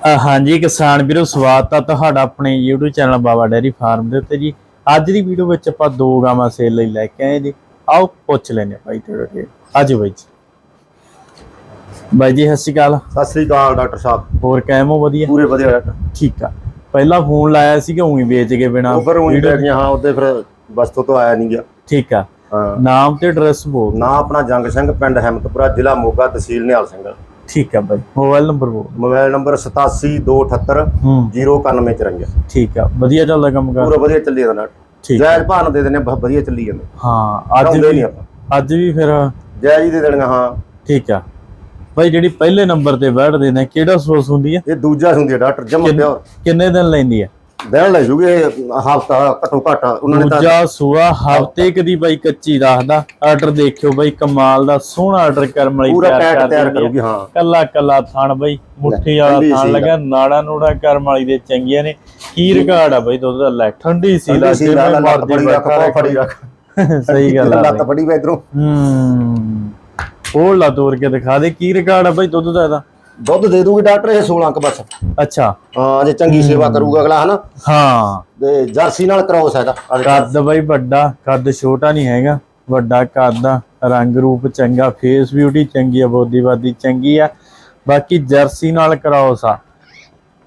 ਹਾਂਜੀ ਕਿਸਾਨ ਵੀਰੋ ਸਵਾਗਤ ਆ ਤੁਹਾਡਾ ਆਪਣੇ YouTube channel Baba dairy farm ਦੇ ਉੱਤੇ ਜੀ। ਅੱਜ ਦੀ ਵੀਡੀਓ ਵਿੱਚ ਆਪਾਂ ਦੋ ਗਾਵਾਂ ਸੇਲ ਲਈ ਲੈ ਕੇ ਆਏ ਜੀ। ਆਓ ਪੁੱਛ ਲੈਨੇ ਆ ਭਾਈ ਤੁਹਾਡੇ ਕੋਲ ਅੱਜ ਬਾਈ ਜੀ। ਬਾਈ ਜੀ ਸਤਿ ਸ਼੍ਰੀ ਅਕਾਲ। ਸਤਿ ਸ੍ਰੀ ਅਕਾਲ ਡਾਕਟਰ ਸਾਹਿਬ। ਹੋਰ ਕਾਇਮ ਹੋ ਵਧੀਆ? ਪੂਰੇ ਵਧੀਆ ਡਾਕਟਰ। ਠੀਕ ਆ। ਪਹਿਲਾਂ ਫੋਨ ਲਾਇਆ ਸੀ ਕਿ ਉਹੀ ਵੇਚ ਕੇ ਬਿਨਾ ਉਹ ਫਿਰ ਉਹੀ ਪੈ ਗਈਆਂ ਹਾਂ ਉਹਦੇ ਫਿਰ ਬਸਤੋਂ ਤੋਂ ਆਇਆ ਨਹੀਂ ਗਿਆ ਠੀਕ ਆ। ਨਾਮ ਤੇ ਐਡਰੈਸ ਬੋਲ ਨਾ ਆਪਣਾ ਜੰਗ ਸਿੰਘ ਪਿੰਡ ਹਿੰਮਤਪੁਰਾ ਜ਼ਿਲ੍ਹਾ ਮੋਗਾ ਤਹਿਸੀਲ ਨਿਹਾਲ ਸਿੰਘ। ਠੀਕ ਆ ਬਾਈ। ਮੋਬਾਈਲ ਨੰਬਰ ਬੋਲ। ਮੋਬਾਈਲ ਨੰਬਰ 8728 ਹੂੰ। 09154 ਠੀਕ ਆ ਵਧੀਆ ਚੱਲਦਾ ਕੰਮ ਕਰ। ਪੂਰਾ ਵਧੀਆ ਚੱਲੀ ਜਾਂਦਾ। ਠੀਕ ਆ। ਜਾਇਜ਼ ਭਾਅ ਨਾਲ ਦੇ ਦਿੰਦੇ ਬਹੁਤ ਵਧੀਆ ਚੱਲੀ ਜਾਂਦੇ। ਹਾਂ ਅੱਜ ਵੀ ਨਹੀਂ ਆਪਾਂ। ਅੱਜ ਵੀ ਫਿਰ ਜਾਇਜ਼ ਹੀ ਦੇ ਦੇਣਗੇ ਹਾਂ। ਠੀਕ ਆ। ਭਾਈ ਜਿਹੜੀ ਪਹਿਲੇ ਨੰਬਰ ਤੇ ਬੈਠਦੇ ਨੇ ਕਿਹੜਾ ਸੋਸ ਹੁੰਦੀ ਆ? ਇਹ ਦੂਜਾ ਹੁੰਦੀ ਹੈ ਡਾਕਟਰ ਜਮਾ ਪਿਓਰ। ਕਿੰਨੇ ਦਿਨ ਲੈਂਦੀ ਆ? ਦੇਣ ਲੈ ਜੂਗੇ ਹਫਤਾ ਘੱਟੋ ਘੱਟ ਉਹਨਾਂ ਨੇ ਤਾਂ ਦੂਜਾ ਸੂਆ ਹਫ਼ਤੇ ਕਦੀ ਬਾਈ ਕੱਚੀ ਦੱਸਦਾ ਆਰਡਰ ਦੇਖਿਓ ਬਾਈ ਕਮਾਲ ਦਾ ਸੋਹਣਾ ਆਰਡਰ ਕਰਮ ਲਈ ਪੂਰਾ ਕਰ ਤਿਆਰ। ਕਰੂਗੀ ਹਾਂ। ਕੱਲਾ ਕੱਲਾ ਥਣ ਬਾਈ ਮੁੱਠੀ ਵਾਲਾ ਥਣ। ਲੱਗਾ ਨਾੜਾ ਨੂੜਾ ਕਰਮ ਵਾਲੀ ਦੇ ਚੰਗੀਆਂ ਨੇ। ਕੀ ਰਿਕਾਰਡ ਆ ਬਾਈ ਦੁੱਧ ਦਾ ਲੈ ਠੰਡੀ ਸੀ ਲਾ ਲੱਤ ਫੜੀ ਰੱਖ ਫੜੀ ਰੱਖ। ਸਹੀ ਗੱਲ ਆ ਲੱਤ ਫੜੀ ਵੇ ਇਧਰੋਂ। ਹੂੰ। ਉਹ ਲਾ ਤੋੜ ਕੇ ਦਿਖਾ ਦੇ ਕੀ ਰਿਕਾਰਡ ਆ ਬਾਈ ਦੁੱਧ ਦਾ ਇਹਦਾ? ਦੁੱਧ ਦੇ ਦੂਗੀ ਡਾਕਟਰ ਇਹ 16 ਕ ਬਸ। ਅੱਛਾ। ਹਾਂ ਜੇ ਚੰਗੀ ਸੇਵਾ ਕਰੂਗਾ ਅਗਲਾ ਹਨਾ? ਹਾਂ। ਤੇ ਜਰਸੀ ਨਾਲ ਕਰਾਉਸ ਹੈ ਇਹਦਾ। ਕੱਦ ਬਾਈ ਵੱਡਾ ਕੱਦ ਛੋਟਾ ਨਹੀਂ ਹੈਗਾ। ਵੱਡਾ ਕੱਦ ਰੰਗ ਰੂਪ ਚੰਗਾ ਫੇਸ ਬਿਊਟੀ ਚੰਗੀ ਆ ਬੋਦੀਵਾਦੀ ਚੰਗੀ ਆ। ਬਾਕੀ ਜਰਸੀ ਨਾਲ ਕਰਾਉਸ ਆ।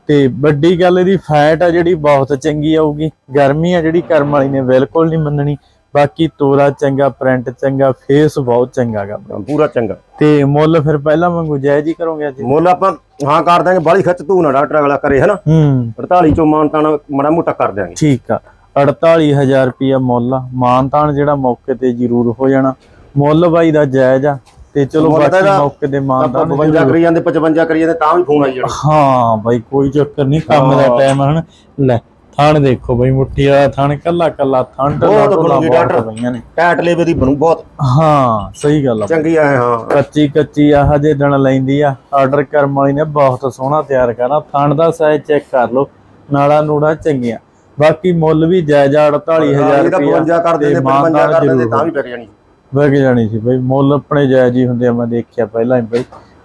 ਤੇ ਵੱਡੀ ਗੱਲ ਇਹਦੀ ਫੈਟ ਆ ਜਿਹੜੀ ਬਹੁਤ ਚੰਗੀ ਆਊਗੀ। ਗਰਮੀ ਆ ਜਿਹੜੀ ਕਰਮ ਵਾਲੀ ਨੇ ਬਿਲਕੁਲ ਨਹੀਂ ਮੰਨਣੀ। ਬਾਕੀ ਤੋਰਾ ਚੰਗਾ ਪ੍ਰਿੰਟ ਚੰਗਾ ਫੇਸ ਬਹੁਤ ਚੰਗਾ ਗਾ ਹਾਂ, ਪੂਰਾ ਚੰਗਾ। ਤੇ ਮੁੱਲ ਫਿਰ ਪਹਿਲਾਂ ਵਾਂਗੂ ਜਾਇਜ਼ ਹੀ ਕਰੋਗੇ ਅੱਜ? ਮੁੱਲ ਆਪਾਂ ਹਾਂ ਕਰ ਦਾਂਗੇ ਬਾਲੀ ਖਿੱਚ ਤੂੰ ਨਾ ਡਾਕਟਰ ਅਗਲਾ ਕਰੇ ਹਨਾ? ਹੂੰ। 48 ਚੋਂ ਮਾਨ ਤਾਣਾ ਮੜਾ ਮੋਟਾ ਕਰ ਦਿਆਂਗੇ। ਠੀਕ ਆ। 48000 ਰੁਪਿਆ ਮੁੱਲ ਮਾਨਤਾਨ ਜਿਹੜਾ ਮੌਕੇ ਤੇ ਜ਼ਰੂਰ ਹੋ ਜਾਣਾ। ਮੁੱਲ ਬਾਈ ਦਾ ਜਾਇਜ਼ ਆ। ਤੇ ਚਲੋ ਬਾਕੀ ਮੌਕੇ ਆਪਾਂ ਮਾਨਤਾਨ 52 ਕਰੀ ਜਾਂਦੇ 55 ਕਰੀ ਜਾਂਦੇ ਤਾਂ ਵੀ ਫੋਨ ਆਈ ਜਾਣਾ। ਹਾਂ ਬਾਈ ਕੋਈ ਚੱਕਰ ਨਹੀਂ ਕੰਮ ਦਾ। ਟਾਈਮ ਹਨ। ਲੈ ਥਣ ਦੇਖੋ ਬਾਈ ਮੁੱਠੀ ਵਾਲਾ ਥਣ ਕੱਲਾ ਕੱਲਾ ਥਣ ਬਹੁਤ ਬਣੂਗੀ ਡਾਕਟਰ। ਪਈਆਂ ਨੇ। ਟੈਟ ਲੇਵੇ ਦੀ ਬਣੂ ਬਹੁਤ। ਹਾਂ ਸਹੀ ਗੱਲ ਆ ਚੰਗੀ ਆ ਹਾਂ। ਕੱਚੀ ਕੱਚੀ ਆ ਹਜੇ ਦਿਨ ਲੈਂਦੀ ਆ। ਆਰਡਰ ਕਰਮ ਵਾਲੀ ਨੇ ਬਹੁਤ ਸੋਹਣਾ ਤਿਆਰ ਕਰਨਾ। ਥਣ ਦਾ ਸਾਈਜ਼ ਚੈੱਕ ਕਰ ਲਓ। ਨਾੜਾ ਨੂੜਾ ਚੰਗੀਆਂ। ਬਾਕੀ ਮੁੱਲ ਵੀ ਜਾਇਜ਼ ਆ 48000 ਇਹਦਾ 52 ਕਰ ਦਿੰਦੇ 55 ਕਰ ਦਿੰਦੇ ਤਾਂ ਵੀ ਵਿਕ ਜਾਣੀ। ਵਗ ਜਾਣੀ ਸੀ ਬਈ। ਮੁੱਲ ਆਪਣੇ ਜਾਇਜ਼ ਹੀ ਹੁੰਦੇ ਆ ਮੈਂ ਦੇਖਿਆ ਪਹਿਲਾਂ ਹੀ ਬਈ।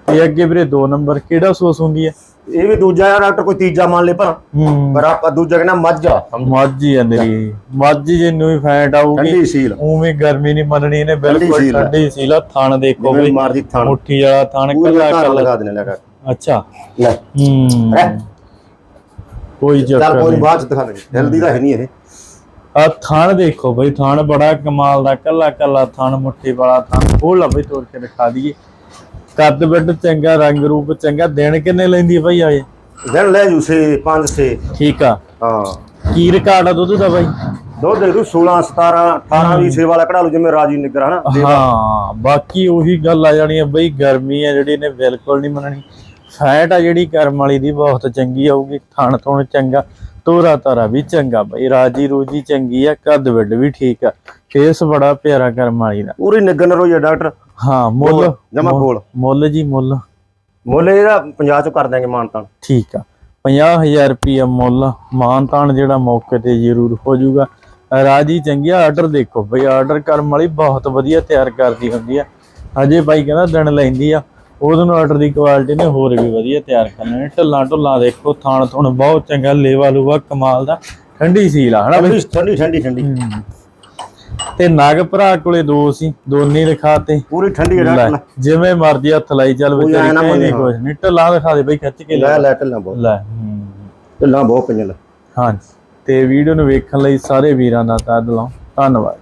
ਇਹ ਅੱਗੇ ਵੀਰੇ ਦੋ ਨੰਬਰ ਕਿਹੜਾ ਸੋਸ ਹੁੰਦੀ ਹੈ ਇਹ ਵੀ ਦੂਜਾ ਆ ਡਾਕਟਰ ਕੋਈ ਤੀਜਾ ਮੰਨ ਲੇ ਪਰ ਹੂੰ। ਪਰ ਆਪਾਂ ਦੂਜਾ ਕਹਿੰਦਾ ਮੱਝ ਆ। ਮਾਝੀ ਆ ਮੇਰੀ। ਮਾਝੀ ਜੇ ਨੂੰ ਫੈਂਟ ਆਊਗੀ ਠੰਡੀ ਸੀਲ। ਉਵੇਂ ਗਰਮੀ ਨਹੀਂ ਮੰਨਣੀ ਇਹਨੇ ਬਿਲਕੁਲ ਸੀਲ ਆ। ਠੰਡੀ ਸੀ ਲਾ ਥਣ ਦੇਖੋ ਬਈ। ਮਾਰਦੀ ਥਣ। ਮੁੱਠੀ ਵਾਲਾ ਥਣ ਕੱਲਾ ਕੱਲਾ। ਲਗਾ ਦੇਣੇ ਲੈ ਡਾਕਟਰ। ਅੱਛਾ। ਲੈ। ਹੂੰ। ਹੈਂ? ਕੋਈ ਚੱਕਰ ਕੋਈ ਬਾਅਦ ਚ ਦਿਖਾ ਦੇਣੀ ਜਲਦੀ ਤਾਂ ਹੈ ਨਹੀਂ ਇਹ। ਆ ਥਣ ਦੇਖੋ ਬਈ ਥਣ ਬੜਾ ਕਮਾਲ ਦਾ ਕੱਲਾ ਕੱਲਾ ਥਣ ਮੁੱਠੀ ਵਾਲਾ ਥਣ। ਉਹ ਲਾ ਬਈ ਤੋੜ ਕੇ ਦਿਖਾ ਦਈਏ। ਕੱਦ ਬੱਡ ਚੰਗਾ ਰੰਗ ਰੂਪ ਚੰਗਾ ਦਿਨ ਕਿੰਨੇ ਲੈਂਦੀ ਬਈ ਆਏ? ਦਿਨ ਲੈ ਜੂ ਸੇ 5 ਸੇ ਠੀਕ ਆ। ਹਾਂ। ਕੀ ਰਿਕਾਰਡ ਆ ਦੁੱਧ ਦਾ ਬਾਈ? ਦੁੱਧ ਦੇ ਦੂ 16 17 18 ਵੀ ਸੇਵਾ ਵਾਲਾ ਕਢਾ ਲੂ ਜਿਵੇਂ ਰਾਜੀ ਨਿਗਰ ਹਨਾ? ਹਾਂ ਬਾਕੀ ਉਹੀ ਗੱਲ ਆ ਜਾਣੀ ਆ ਬਈ ਗਰਮੀ ਆ ਜਿਹੜੀ ਨੇ ਬਿਲਕੁਲ ਨਹੀਂ ਮੰਨਣੀ। ਫੈਟ ਆ ਜਿਹੜੀ ਕਰਮ ਵਾਲੀ ਦੀ ਬਹੁਤ ਚੰਗੀ ਆਊਗੀ ਥਣ ਥੁਣ ਚੰਗਾ ਤੋਰਾ ਤਾਰਾ ਵੀ ਚੰਗਾ ਬਈ ਰਾਜੀ ਰੂਜੀ ਚੰਗੀ ਆ ਕੱਦ ਵੱਡ ਵੀ ਠੀਕ ਆ। ਫੇਸ ਬੜਾ ਪਿਆਰਾ ਕਰਮ ਵਾਲੀ ਦਾ। ਪੂਰੀ ਨਿਗਨ ਰੋਈ ਆ ਡਾਕਟਰ। ਹਾਂ ਮੁੱਲ ਜਮਾ ਕੋਲ ਮੁੱਲ ਜੀ ਮੁੱਲ। ਮੁੱਲ ਇਹਦਾ 50 ਚੋਂ ਕਰ ਦਿਆਂਗੇ ਮਾਨਤਾਨ। ਠੀਕ ਆ। 50000 ਰੁਪਿਆ ਮੁੱਲ ਮਾਨਤਾਨ ਜਿਹੜਾ ਮੌਕੇ ਤੇ ਜ਼ਰੂਰ ਹੋ ਜਾਊਗਾ। ਰਾਜੀ ਚੰਗੀ ਆਰਡਰ ਦੇਖੋ ਬਈ ਆਰਡਰ ਕਰਮ ਵਾਲੀ ਬਹੁਤ ਵਧੀਆ ਤਿਆਰ ਕਰਦੀ ਹੁੰਦੀ ਆ। ਅਜੇ ਬਾਈ ਕਹਿੰਦਾ ਦਿਨ ਲੈਂਦੀ ਆ। ਉਹਦੇ ਆਰਡਰ ਦੀ ਕੁਆਲਿਟੀ ਨੇ ਹੋਰ ਵੀ ਵਧੀਆ ਤਿਆਰ ਕਰਨਾ ਨੇ। ਢੱਲਾਂ ਢੁੱਲਾਂ ਦੇਖੋ ਥਾਣ ਥੁਣ ਬਹੁਤ ਚੰਗਾ ਲੇਵਾ ਲੂਵਾ ਕਮਾਲ ਦਾ। ਠੰਡੀ ਸੀਲ ਆ ਹਨਾ ਠੰਡੀ ਠੰਡੀ ਠੰਡੀ। ਤੇ ਨਗ ਭਰਾ ਕੋਲੇ ਦੋ ਸੀ ਦੋਨੇ ਦਿਖਾਤੇ ਪੂਰੀ ਠੰਡੀ ਹੈ ਲੈ, ਜਿਵੇਂ ਮਰਜ਼ੀ ਹੱਥ ਲਾਈ ਚੱਲ ਵਿਚਾਰੀ ਕਹਿੰਦੀ ਕੁਝ ਨਹੀਂ ਢੱਲਾਂ ਦਿਖਾ ਦੇ ਬਈ ਖਿੱਚ ਕੇ ਲੈ ਲੈ ਢਿੱਲਾਂ ਬਹੁਤ। ਲੈ। ਢਿੱਲਾਂ ਬਹੁਤ ਪਈਆਂ ਲੈ ਹਾਂਜੀ। ਤੇ ਵੀਡੀਓ ਨੂੰ ਵੇਖਣ ਲਈ ਸਾਰੇ ਵੀਰਾਂ ਦਾ ਤਹਿ ਦਿਲੋਂ ਧੰਨਵਾਦ।